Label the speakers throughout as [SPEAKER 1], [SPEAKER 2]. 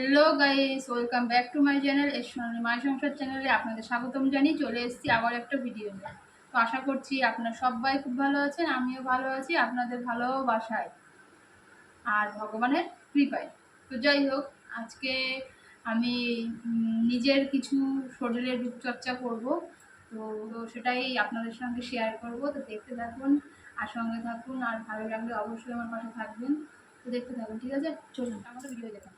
[SPEAKER 1] Hello guys, welcome back to my channel এর সোনালি মাই সংসার চ্যানেলে আপনাদের স্বাগতম জানিয়ে চলে এসেছি আবার একটা ভিডিও নিয়ে। তো আশা করছি আপনারা সবাই খুব ভালো আছেন, আমিও ভালো আছি, আপনাদের ভালোবাসায় আর ভগবানের কৃপায়। তো যাই হোক, আজকে আমি নিজের কিছু শরীরের রূপচর্চা করব। তো তো সেটাই আপনাদের সঙ্গে শেয়ার করব। তো দেখতে থাকুন আর সঙ্গে থাকুন, আর ভালো লাগলে অবশ্যই আমার পাশে থাকবেন। তো দেখতে থাকুন, ঠিক আছে? চলুন, আমাদের ভিডিও দেখুন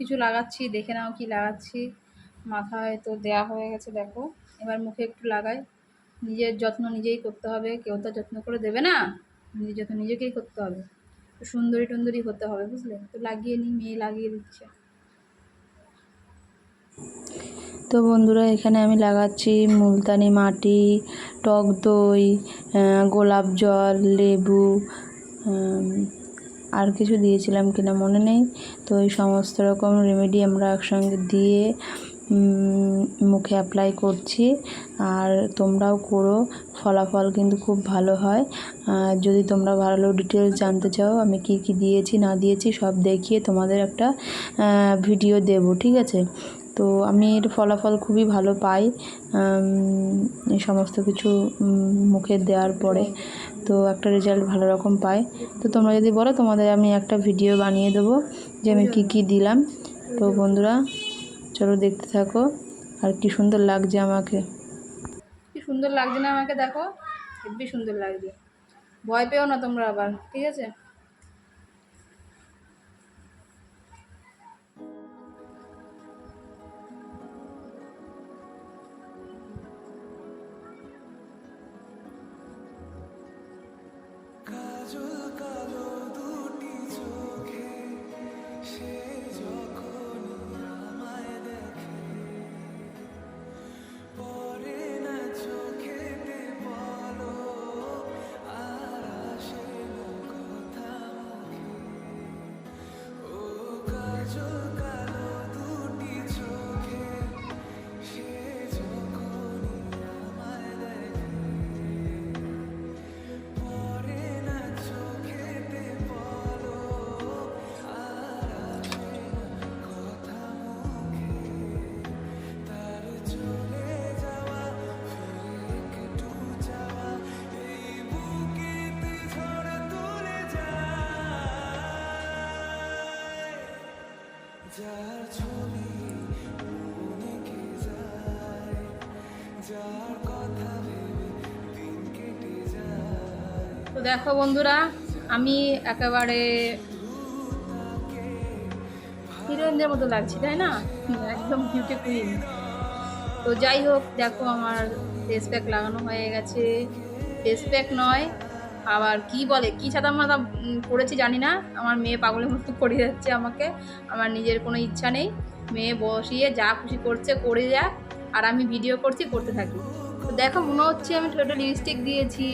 [SPEAKER 1] কিছু লাগাচ্ছি, দেখে নাও কি লাগাচ্ছি। মাথায় তো দেয়া হয়ে গেছে, দেখো। এবার মুখে একটু লাগাই। নিজের যত্ন নিজেই করতে হবে, কেউ তো যত্ন করে দেবে না। নিজের যত্ন নিজেকেই করতে হবে। তো সুন্দরী টুন্দরী হতে হবে, বুঝলে? তো লাগিয়ে নিই, মেয়ে লাগিয়ে দিচ্ছে।
[SPEAKER 2] তো বন্ধুরা, এখানে আমি লাগাচ্ছি মুলতানি মাটি, টক দই গোলাপ জল, লেবু আর কিছু দিয়েছিলাম কিনা মনে নেই। তো এই সমস্ত রকম রেমেডি আমরা একসঙ্গে দিয়ে মুখে অ্যাপ্লাই করছি। আর তোমরাও করো, ফলাফল কিন্তু খুব ভালো হয়। যদি তোমরা ভালো ডিটেলস জানতে চাও, আমি কি কি দিয়েছি, না দিয়েছি, সব দেখিয়ে তোমাদের একটা ভিডিও দেব, ঠিক আছে? তো আমি এর ফলাফল খুবই ভালো পাই এই সমস্ত কিছু মুখে দেওয়ার পরে। তো একটা রেজাল্ট ভালো রকম পাই। তো তোমরা যদি বলো, তোমাদের আমি একটা ভিডিও বানিয়ে দেবো যে আমি কী কী দিলাম। তো বন্ধুরা, চলো দেখতে থাকো। আর কি সুন্দর লাগছে আমাকে।
[SPEAKER 1] কি সুন্দর লাগছে না আমাকে, দেখো, হেব্বি সুন্দর লাগছে। ভয় পেও না তোমরা আবার, ঠিক আছে? দেখো বন্ধুরা, আমি একেবারে হিরোইনদের মতো লাগছি, তাই না? একদম বিউটি কুইন তো যাই হোক, দেখো আমার ফেস প্যাক লাগানো হয়ে গেছে। ফেস প্যাক নয়, আবার কি বলে, কি ছাতা মাথা পড়েছি জানি না। আমার মেয়ে পাগলের মতো করে যাচ্ছে আমাকে। আমার নিজের কোনো ইচ্ছা নেই। মেয়ে বসিয়ে যা খুশি করছে, করে যাক। আর আমি ভিডিও করছি, করতে থাকি। তো দেখো, মনে হচ্ছে আমি ছোটো লিপস্টিক দিয়েছি।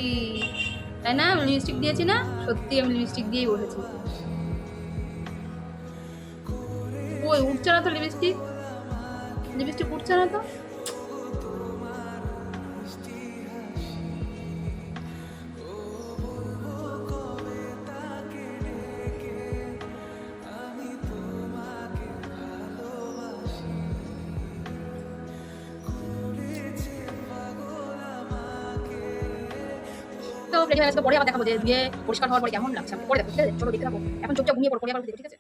[SPEAKER 1] তাই না? আমি লিপস্টিক দিয়েছি না? সত্যি আমি লিপস্টিক দিয়েই বসেছি। ওই উঠছে না তো লিপস্টিক লিপস্টিক উঠছে না তো?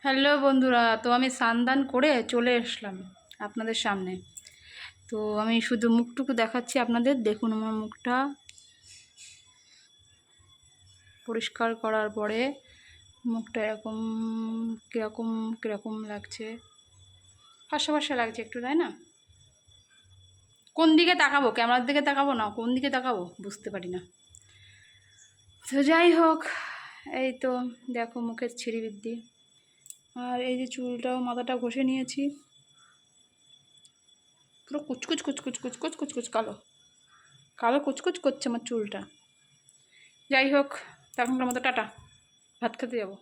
[SPEAKER 1] হ্যালো বন্ধুরা, তো আমি সান্দান করে চলে এসলাম আপনাদের সামনে। তো আমি শুধু মুখটুকু দেখাচ্ছি আপনাদের। দেখুন আমার মুখটা পরিষ্কার করার পরে মুখটা এরকম, কীরকম কীরকম লাগছে। ফাঁসা ফাঁসা লাগছে একটু, তাই না? কোন দিকে তাকাবো? ক্যামেরার দিকে তাকাবো না? কোন দিকে তাকাবো? বুঝতে পারি না। তো যাই হোক, এই তো দেখো মুখের ছিঁড়িবৃদ্ধি আর এই যে চুলটাও মাথাটা ঘষে নিয়েছি। পুরো কুচকুচ কুচকুচ কুচকুচ কুচকুচ কালো। কালো কুচকুচ করছে আমার চুলটা। যাই হোক, তখনকার মতো টাটা। ভাত খেতে যাব।